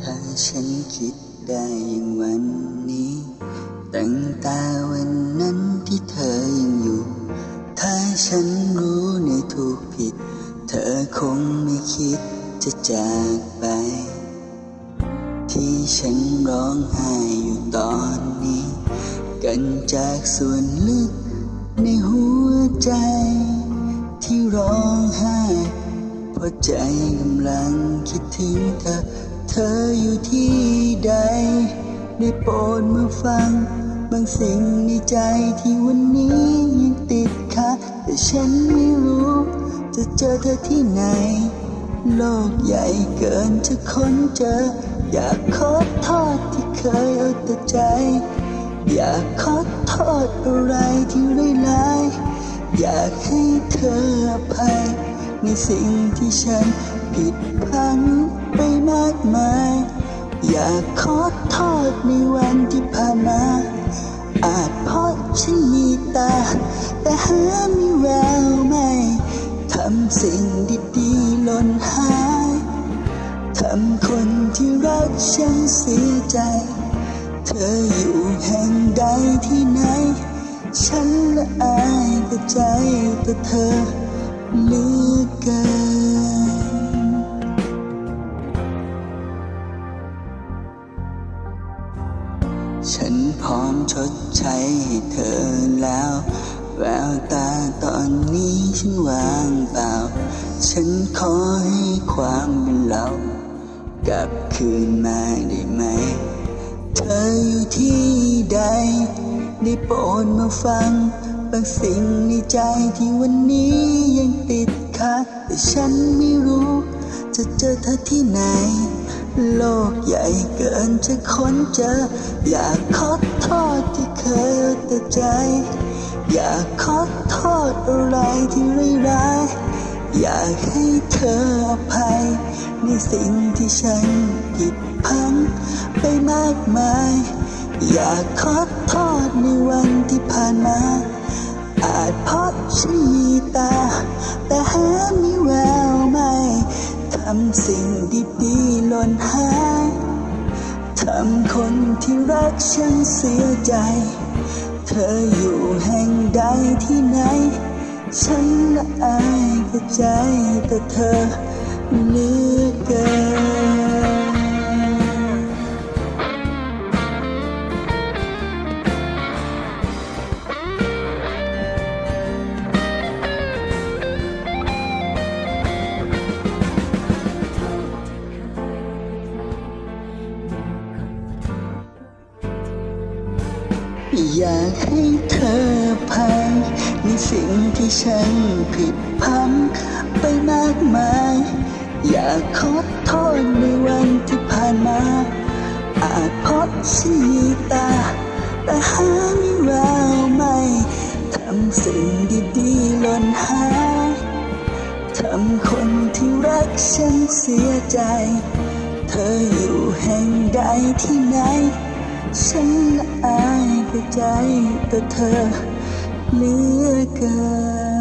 ถ้าฉันคิดได้อย่างวันนี้ ตั้งแต่วันนั้นที่เธอยังอยู่ ถ้าฉันรู้ในถูกผิด เธอคงไม่คิดจะจากไป ที่ฉันร้องไห้อยู่ตอนนี้ กันจากส่วนลึกในหัวใจ ที่ร้องไห้ เพราะใจกำลังคิดถึงเธอ เธออยู่ที่ใด ได้โปรดมาฟัง บางสิ่งในใจที่วันนี้ยังติดค้าแต่ฉันไม่รู้ จะเจอเธอที่ไหน โลกใหญ่เกินจะค้นเจอ อยากขอโทษที่เคยเอาแต่ใจ อยากขอโทษอะไรที่ร้ายอยากให้เธออภัยในสิ่งที่ฉันผิดพลังไปมากมาย อยากขอโทษในวันที่ผ่านมา อาจเพราะฉันมีตา แต่หาไม่แววไม่ทำสิ่งดีๆหล่นหาย ทำคนที่ ฉันเสียใจ เธออยู่แห่งใดที่ไหน ฉันละอายแต่ใจแต่เธอเหลือเกินฉันพร้อมชดใช้ให้เธอแล้ว แววตาตอนนี้ฉันว่างเปล่า ฉันขอให้ความเป็นเรา กลับคืนมาได้ไหม เธออยู่ที่ใด ได้โปรดมาฟังบางสิ่งในใจที่วันนี้ยังติดค้างแต่ฉันไม่รู้ จะเจอเธอที่ไหน โลกใหญ่เกินจะค้นเจอ อยากขอโทษที่เคยแต่ใจ อยากขอโทษอะไรที่ร้ายๆ อยากให้เธออภัย ในสิ่งที่ฉันผิดพังไปมากมาย อยากขอโทษในวันที่ผ่านมา อาจเพราะฉันมีตา แต่หาไม่แววไม่ทำสิ่งดีๆหล่นหายทำคนที่รักฉันเสียใจ เธออยู่แห่งใดที่ไหน ฉันละอาย ใจแต่เธอเลือเกิน อยากให้เธอภัยในสิ่งที่ฉันผิดพลังไปมากมาย อยากขอโทษในวันที่ผ่านมา อาจเพราะฉันมีตา แต่หาไม่แววไม่ทำสิ่งดีๆหล่นหายทำคนที่รักฉันเสียใจ เธออยู่แห่งใดที่ไหน ฉันละอายแต่ใจแต่เธอเหลือเกิน